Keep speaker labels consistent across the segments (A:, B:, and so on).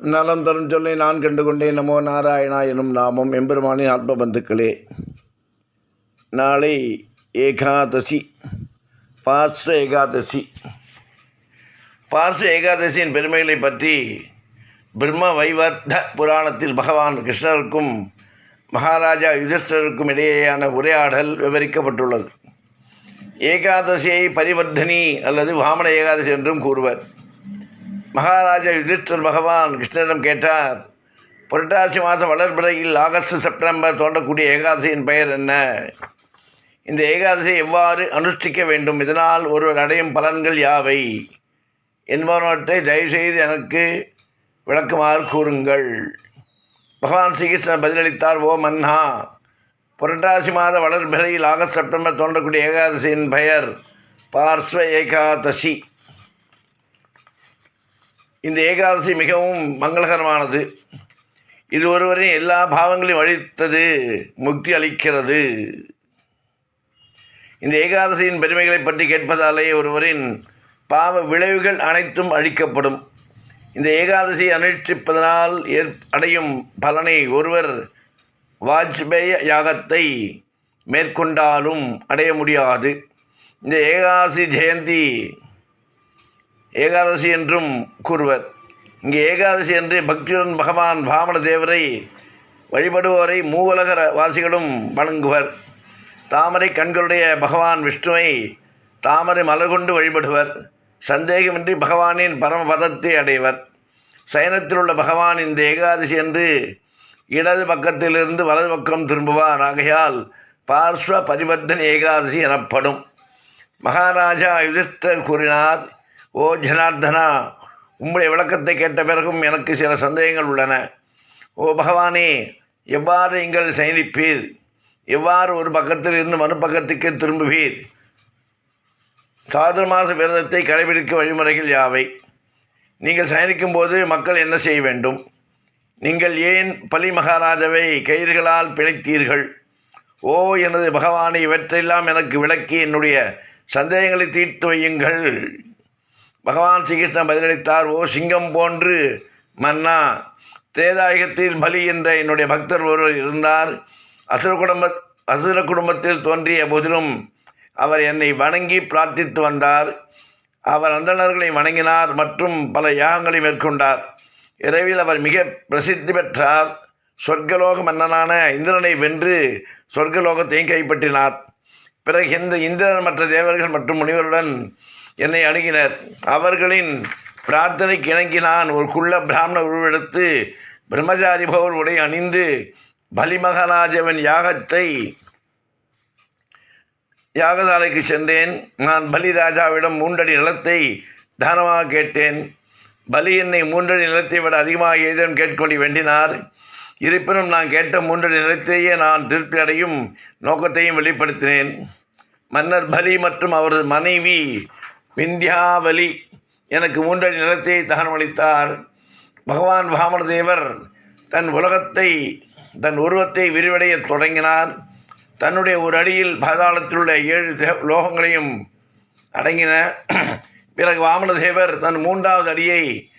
A: நலம் தரும் சொல்லை நான் கண்டு கொண்டேன் நமோ நாராயணா எனும் நாமம் எம்பெருமானின் ஆத்ம பந்துக்களே நாளை ஏகாதசி பார்ச ஏகாதசி. பார்ச ஏகாதசியின் பெருமைகளை பற்றி பிரம்ம வைவர்த்த புராணத்தில் பகவான் கிருஷ்ணருக்கும் மகாராஜா யுதிஷ்டருக்கும் இடையேயான உரையாடல் விவரிக்கப்பட்டுள்ளது. ஏகாதசியை பரிவர்த்தனி அல்லது வாமன ஏகாதசி என்றும் கூறுவர். மகாராஜா யுதிஷ்டர் பகவான் கிருஷ்ணரிடம் கேட்டார் புரட்டாசி மாதம் வளர்பிறையில் ஆகஸ்ட் செப்டம்பர் தோன்றக்கூடிய ஏகாதசியின் பெயர் என்ன? இந்த ஏகாதசியை எவ்வாறு அனுஷ்டிக்க வேண்டும்? இதனால் ஒருவர் அடையும் பலன்கள் யாவை? என்பவற்றை தயவுசெய்து எனக்கு விளக்குமாறு கூறுங்கள். பகவான் ஸ்ரீகிருஷ்ணன் பதிலளித்தார் ஓ மன்னா புரட்டாசி மாத வளர்பிறையில் ஆகஸ்ட் செப்டம்பர் தோன்றக்கூடிய ஏகாதசியின் பெயர் பார்ஸ்வ ஏகாதசி. இந்த ஏகாதசி மிகவும் மங்களகரமானது. இது ஒருவரின் எல்லா பாவங்களையும் அழித்தது முக்தி அளிக்கிறது. இந்த ஏகாதசியின் பெருமைகளை பற்றி கேட்பதாலே ஒருவரின் பாவ விளைவுகள் அனைத்தும் அழிக்கப்படும். இந்த ஏகாதசியை அனுஷ்டிப்பதனால் ஏற் அடையும் பலனை ஒருவர் வாஜ்பேய யாகத்தை மேற்கொண்டாலும் அடைய முடியாது. இந்த ஏகாதசி ஜெயந்தி ஏகாதசி என்றும் கூறுவர். இங்கே ஏகாதசி என்று பக்தியுடன் பகவான் பாமன தேவரை வழிபடுவோரை மூவலக வாசிகளும் வணங்குவர். தாமரை கண்களுடைய பகவான் விஷ்ணுவை தாமரை மலர் கொண்டு வழிபடுவர். சந்தேகமின்றி பகவானின் பரமபதத்தை அடைவர். சயனத்தில் உள்ள பகவான் இந்த ஏகாதசி என்று இடது பக்கத்திலிருந்து வலது பக்கம் திரும்புவார். ஆகையால் பார்ஸ்வ பரிவர்த்தன் ஏகாதசி எனப்படும். மகாராஜா யுதிஷ்டர் கூறினார் ஓ ஜனார்தனா உம்முடைய விளக்கத்தை கேட்ட பிறகும் எனக்கு சில சந்தேகங்கள் உள்ளன. ஓ பகவானே எவ்வாறு நீங்கள் சயனிப்பீர் எவ்வாறு ஒரு பக்கத்தில் இருந்து மறுபக்கத்துக்கு திரும்புவீர்? சாதுர் மாத விரதத்தை கடைபிடிக்க வழிமுறைகள் யாவை? நீங்கள் சயனிக்கும் போது மக்கள் என்ன செய்ய வேண்டும்? நீங்கள் ஏன் பலி மகாராஜாவை கயிறுகளால் பிணைத்தீர்கள்? ஓ எனது பகவானை இவற்றையெல்லாம் எனக்கு விளக்கி என்னுடைய சந்தேகங்களை தீர்த்து வையுங்கள். பகவான் ஸ்ரீகிருஷ்ணன் பதிலளித்தார் ஓ சிங்கம் போன்று மன்னா திரேதாயுகத்தில் பலி என்ற என்னுடைய பக்தர் ஒருவர் இருந்தார். அசுர குடும்ப அசுர குடும்பத்தில் தோன்றிய போதிலும் அவர் என்னை வணங்கி பிரார்த்தித்து வந்தார். அவர் அந்தணர்களை வணங்கினார் மற்றும் பல யாகங்களை மேற்கொண்டார். இரவில் அவர் மிக பிரசித்தி பெற்றார். சொர்க்கலோக மன்னனான இந்திரனை வென்று சொர்க்கலோகத்தையும் கைப்பற்றினார். பிறகு இந்த இந்திரன் மற்ற தேவர்கள் மற்றும் முனிவருடன் என்னை அணுகினர். அவர்களின் பிரார்த்தனைக்கு இணங்கி நான் ஒரு குள்ள பிராமண உருவெடுத்து பிரம்மச்சாரி பவர் உடை அணிந்து பலிமகாராஜவன் யாகத்தை யாகசாலைக்கு சென்றேன். நான் பலி ராஜாவிடம் மூன்றடி நிலத்தை தானமாக கேட்டேன். பலி என்னை மூன்றடி நிலத்தை விட அதிகமாக ஏதேனும் கேட்கொண்டு வேண்டினார். இருப்பினும் நான் கேட்ட மூன்றடி நிலத்தையே நான் திருப்தி அடையும் நோக்கத்தையும் வெளிப்படுத்தினேன். மன்னர் பலி மற்றும் அவரது மனைவி விந்தியாவலி. எனக்கு மூன்றடி நிலத்தை தகனமளித்தார். பகவான் வாமனதேவர் தன் உலகத்தை தன் உருவத்தை விரிவடைய தொடங்கினார். தன்னுடைய ஒரு அடியில் பாதாளத்திலுள்ள ஏழு லோகங்களையும் அடங்கின. பிறகு வாமனதேவர் தன் மூன்றாவது அடியை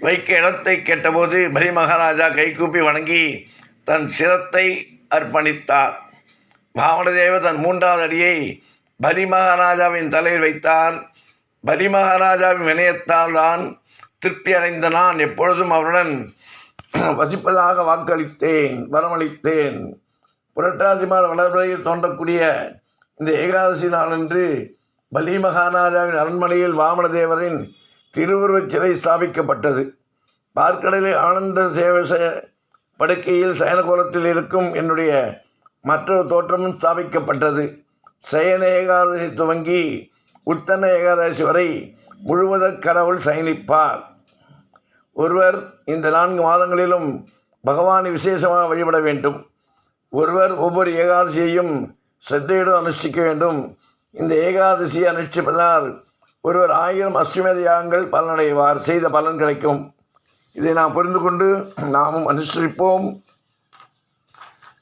A: வைக்க இடத்தை கேட்டபோது பலி மகாராஜா கைகூப்பி வணங்கி தன் சிரத்தை அர்ப்பணித்தார். வாமனதேவர் தன் மூன்றாவது அடியை பலி மகாராஜாவின் தலையில் வைத்தார். பலி மகாராஜாவின் வினயத்தால் தான் திருப்தி அடைந்த நான் எப்பொழுதும் அவருடன் வசிப்பதாக வாக்களித்தேன் வரமளித்தேன் புரட்டாசி மாத வளர்பிறையில் தோன்றக்கூடிய இந்த ஏகாதசி நாளன்று பலி மகாராஜாவின் அரண்மனையில் வாமனதேவரின் திருவுருவச் சிலை ஸ்தாபிக்கப்பட்டது. பார்க்கடலில் ஆனந்த சேவச படுக்கையில் சயனகோலத்தில் இருக்கும் என்னுடைய மற்றொரு தோற்றமும் ஸ்தாபிக்கப்பட்டது. சயன ஏகாதசி துவங்கி உத்தன ஏகாதசி வரை முழுவதற் கடவுள் சயனிப்பார். ஒருவர் இந்த நான்கு மாதங்களிலும் பகவானை விசேஷமாக வழிபட வேண்டும். ஒருவர் ஒவ்வொரு ஏகாதசியையும் சிரத்தையுடன் அனுஷ்டிக்க வேண்டும். இந்த ஏகாதசியை அனுஷ்டிப்பதால் ஒருவர் ஆயிரம் அஸ்வமேத யாகங்கள் பலனடைவார் செய்த பலன் கிடைக்கும். இதை நாம் புரிந்து கொண்டு நாமும் அனுஷ்டிப்போம்.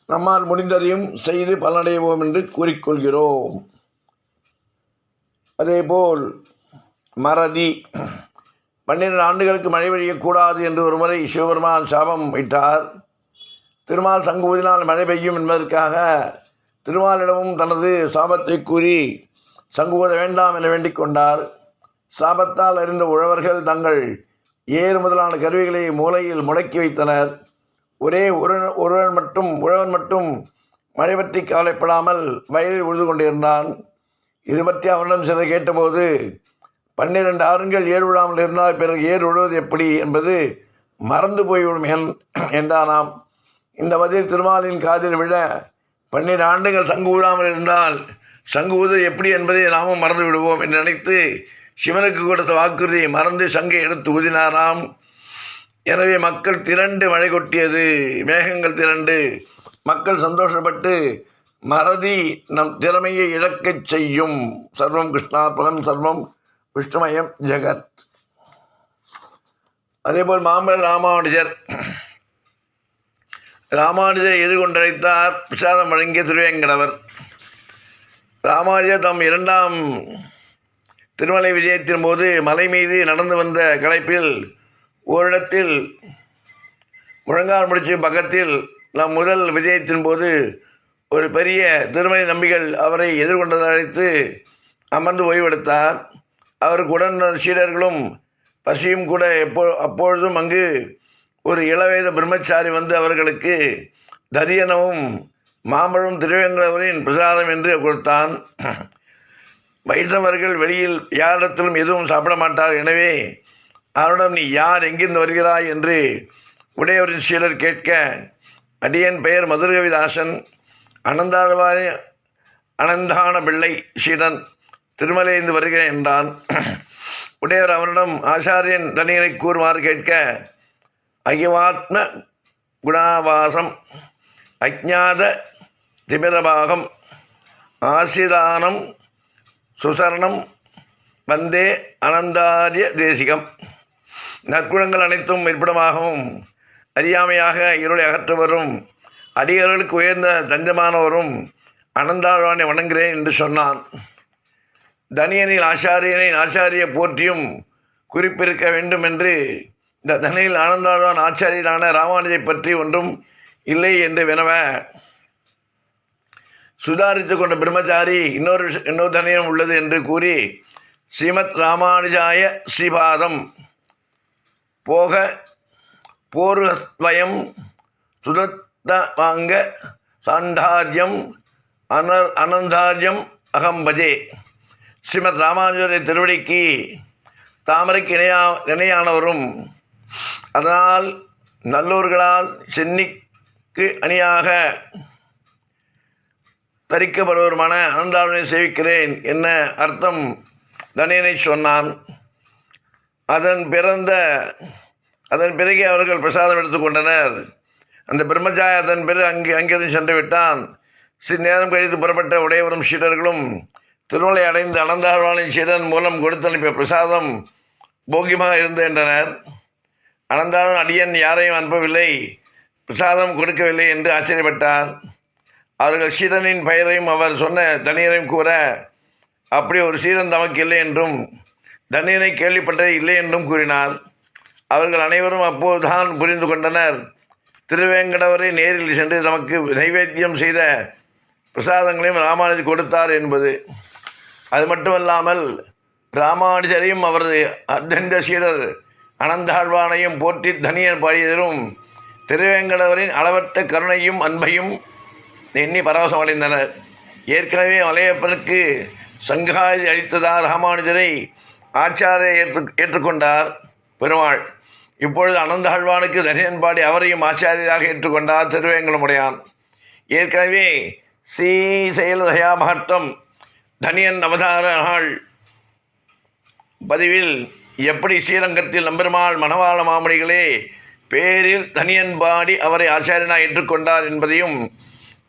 A: நம்மால் முடிந்ததையும் செய்து பலனடைவோம் என்று கூறிக்கொள்கிறோம். அதேபோல் மறதி. பன்னிரண்டு ஆண்டுகளுக்கு மழை பெய்யக்கூடாது என்று ஒருமுறை சிவபெருமான் சாபம் இட்டார். திருமால் சங்கு ஊதினால் மழை பெய்யும் என்பதற்காக திருமாலிடமும் தனது சாபத்தை கூறி சங்கு ஊத வேண்டாம் என வேண்டிக் கொண்டார். சாபத்தால் அறிந்த உழவர்கள் தங்கள் ஏறு முதலான கருவிகளை மூலையில் முடக்கி வைத்தனர். ஒரே ஒரு ஒருவன் மட்டும் உழவன் மட்டும் மழை பற்றி கவலைப்படாமல் வயலில் உழுது கொண்டிருந்தான். இது பற்றி அவனிடம் சிலர் கேட்டபோது பன்னிரண்டு ஆறுங்கள் ஏர் விழாமல் இருந்தால் பிறகு ஏர் விழுவது எப்படி என்பது மறந்து போய்விடும் என் என்றானாம். இந்த பதில் திருமாலின் காதில் விழ பன்னிரண்டு ஆண்டுகள் சங்கு விழாமல் இருந்தால் சங்கு ஊது எப்படி என்பதை நாமும் மறந்து விடுவோம் என்று நினைத்து சிவனுக்கு கொடுத்த வாக்குறுதியை மறந்து சங்கை எடுத்து ஊதினாராம். எனவே மக்கள் திரண்டு மழை கொட்டியது மேகங்கள் திரண்டு மக்கள் சந்தோஷப்பட்டு மறதி நம் திறமையை இழக்கச் செய்யும். சர்வம் கிருஷ்ணார்பகம் சர்வம் விஷ்ணுமயம் ஜெகத். அதேபோல் மாம்பழ ராமானுஜர். ராமானுஜர் எதிர்கொண்டழைத்தார் பிரசாதம் வழங்கிய திருவேங்கடவர். ராமானுஜர் தம் இரண்டாம் திருமலை விஜயத்தின் போது மலை மீது நடந்து வந்த களைப்பில் ஓரிடத்தில் முழங்கால் முடிச்சு பக்கத்தில் நம் முதல் விஜயத்தின் போது ஒரு பெரிய திருமணி நம்பிகள் அவரை எதிர்கொண்டதை அழைத்து அமர்ந்து ஓய்வெடுத்தார். அவருக்கு உடன் சீடர்களும் பசியும் கூட எப்போ அப்பொழுதும் அங்கு ஒரு இளவயத பிரம்மச்சாரி வந்து அவர்களுக்கு ததியனவும் மாம்பழம் திருவேங்கடவரின் பிரசாதம் என்று கொடுத்தான். வைஷ்ணவர்கள் வெளியில் யாரிடத்திலும் எதுவும் சாப்பிட மாட்டார். எனவே அவரிடம் நீ யார்? எங்கிருந்து வருகிறாய்? என்று உடையவரின் சீடர் கேட்க அடியன் பெயர் மதுரகவிதாசன். அனந்தாழ்வாரி அனந்தான பிள்ளை சீடன் திருமலைந்து வருகிறேன் என்றான். உடையவர் அவனிடம் ஆச்சாரியன் தனியனை கூறுமாறு கேட்க அகிவாத்ம குணாவாசம் அஜாத திமிரபாகம் ஆசிதானம் சுசரணம் வந்தே அனந்தாரிய தேசிகம். நற்குணங்கள் அனைத்தும் இருப்பிடமாகவும் அறியாமையாக இருளை அகற்று வரும் அடியர்களுக்கு உயர்ந்த தஞ்சமானவரும் அனந்தாழ்வானை வணங்குகிறேன் என்று சொன்னான். தனியனில் ஆச்சாரியனை ஆச்சாரிய போற்றியும் குறிப்பிருக்க வேண்டும் என்று இந்த தனியில் ஆனந்தாழ்வான் ஆச்சாரியனான ராமானுஜை பற்றி ஒன்றும் இல்லை என்று வினவ சுதாரித்து கொண்ட பிரம்மச்சாரி இன்னொரு இன்னொரு தனியம் உள்ளது என்று கூறி ஸ்ரீமத் ராமானுஜாய ஸ்ரீபாதம் போக போர்வயம் சுதத் வாங்க சாண்டாரியம் அனர் அனந்தாரியம் அகம்பஜே ஸ்ரீமத் ராமானுஜரை திருவடிக்கு தாமரைக்கு இணையா இணையானவரும் அதனால் நல்லூர்களால் சென்னிக்கு அணியாக தரிக்கப்படுவருமான அனந்தாவினை சேவிக்கிறேன் என்ன அர்த்தம்? தனியனை சொன்னான். அதன் பிறந்த அதன் பிறகு அவர்கள் பிரசாதம் எடுத்துக்கொண்டனர். அந்த பிரம்மச்சாரி அதன் பேர் அங்கே அங்கிருந்து சென்று விட்டான் சிறு நேரம் கழித்து புறப்பட்ட உடையவரும் சீடர்களும் திருமலை அடைந்து அனந்தாழ்வானின் சீடன் மூலம் கொடுத்து அனுப்பிய பிரசாதம் போகியமாக இருந்து என்றனர். அனந்தாழ்வான் அடியன் யாரையும் அனுப்பவில்லை பிரசாதம் கொடுக்கவில்லை என்று ஆச்சரியப்பட்டார். அவர்கள் சீடனின் பெயரையும் அவர் சொன்ன தனியரையும் கூற அப்படி ஒரு சீடன் தமக்கு இல்லை என்றும் தனியனை கேள்விப்பட்டது இல்லை என்றும் கூறினார். அவர்கள் அனைவரும் அப்போதுதான் புரிந்து கொண்டனர். திருவேங்கடவரை நேரில் சென்று நமக்கு நைவேத்தியம் செய்த பிரசாதங்களையும் ராமானுஜர் கொடுத்தார் என்பது. அது மட்டுமல்லாமல் ராமானுஜரையும் அவரது அர்த்தந்த சீரர் அனந்தாழ்வானையும் போற்றி தனியர் பாடியதும் திருவேங்கடவரின் அளவற்ற கருணையும் அன்பையும் எண்ணி பரவசமடைந்தனர் ஏற்கனவே வலையப்பனுக்கு சங்காதி அளித்ததால் ராமானுஜரை ஆச்சாரிய ஏற்று ஏற்றுக்கொண்டார் பெருமாள். இப்பொழுது அனந்தாழ்வானுக்கு தனியன் பாடி அவரையும் ஆச்சாரியராக ஏற்றுக்கொண்டார் திருவேங்கலமுடையான். ஏற்கனவே ஸ்ரீ செயல் தயா தனியன் அவதார நாள் பதிவில் எப்படி ஸ்ரீரங்கத்தில் நம்பெருமாள் மணவாள மாமணிகளே பேரில் தனியன் பாடி அவரை ஆச்சாரியனாக ஏற்றுக்கொண்டார் என்பதையும்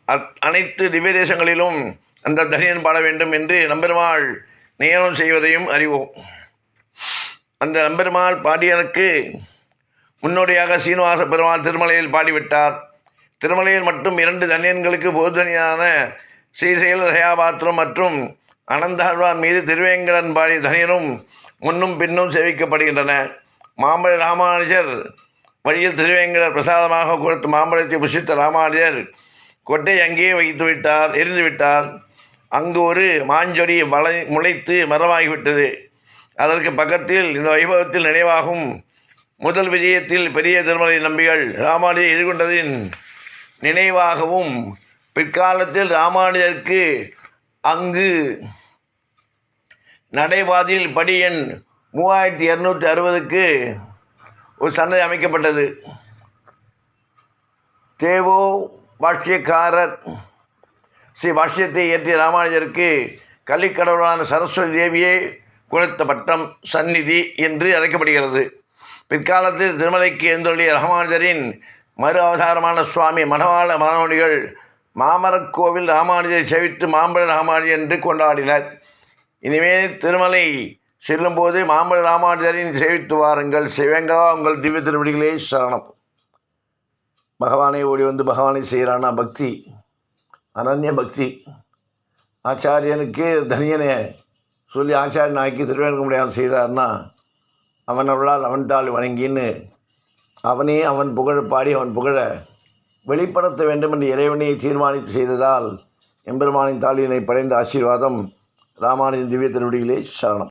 A: அத்- அனைத்து திவ்ய தேசங்களிலும் அந்த தனியன் பாட வேண்டும் என்று நம்பெருமாள் நியமனம் செய்வதையும் அறிவோம். அந்த நம்பெருமாள் பாடியனுக்கு முன்னோடியாக சீனிவாச பெருமாள் திருமலையில் பாடிவிட்டார். திருமலையில் மட்டும் இரண்டு தனியன்களுக்கு பொதுதனியான ஸ்ரீசைல தயாபாத்திரம் மற்றும் அனந்தாழ்வான் மீது திருவேங்கடன் பாடிய தனியனும் முன்னும் பின்னும் சேவிக்கப்படுகின்றன. மாம்பழ ராமானுஜர் வழியில் திருவேங்கடர் பிரசாதமாக கொடுத்து மாம்பழத்தை புஷித்த ராமானுஜர் கொட்டை அங்கேயே வைத்து விட்டார் எரிந்து விட்டார். அங்கு ஒரு மாஞ்சொடி வளை முளைத்து மரமாகிவிட்டது. அதற்கு பக்கத்தில் இந்த வைபவத்தில் நினைவாகும் முதல் விஜயத்தில் பெரிய திருமலை நம்பிகள் ராமானுஜர் எதிர்கொண்டதின் நினைவாகவும் பிற்காலத்தில் ராமானுஜருக்கு அங்கு நடைபாதையில் படி எண் மூவாயிரத்தி இரநூற்றி அறுபதுக்கு ஒரு சன்னதி அமைக்கப்பட்டது. தேவோ பாஷ்யக்காரர் ஸ்ரீ பாஷ்யத்தை இயற்றிய ராமானுஜருக்கு கலிக்கடவுளான சரஸ்வதி தேவியே கொடுத்த பட்டம் சந்நிதி என்று அழைக்கப்படுகிறது. பிற்காலத்தில் திருமலைக்கு எழுந்தொழிய ராமானுஜரின் மறு அவதாரமான சுவாமி மணவாள மனோனிகள் மாமரக் கோவில் ராமானுஜரை சேவித்து மாம்பழ ராமானுஜர் என்று கொண்டாடினர். இனிமேல் திருமலை செல்லும்போது மாம்பழ ராமானுஜரின் சேவித்து வாருங்கள். சிவங்கா உங்கள் திவ்ய திருவடிகளே சரணம். பகவானை ஓடி வந்து பகவானை செய்கிறானா? பக்தி. அனன்ய பக்தி. ஆச்சாரியனுக்கு தனியனை சொல்லி ஆச்சாரியன் ஆக்கி திருவேங்கமுடியாது செய்தார்னா அவனவளால் அவன் தாள் வணங்கின்னு அவனே அவன் புகழ் பாடி அவன் புகழ வெளிப்படுத்த வேண்டும் என்று இறைவனை தீர்மானித்து செய்ததால் எம்பெருமானின் தாளினை படைந்த ஆசீர்வாதம் ராமானுஜன் திவ்ய திருவடிகளே சரணம்.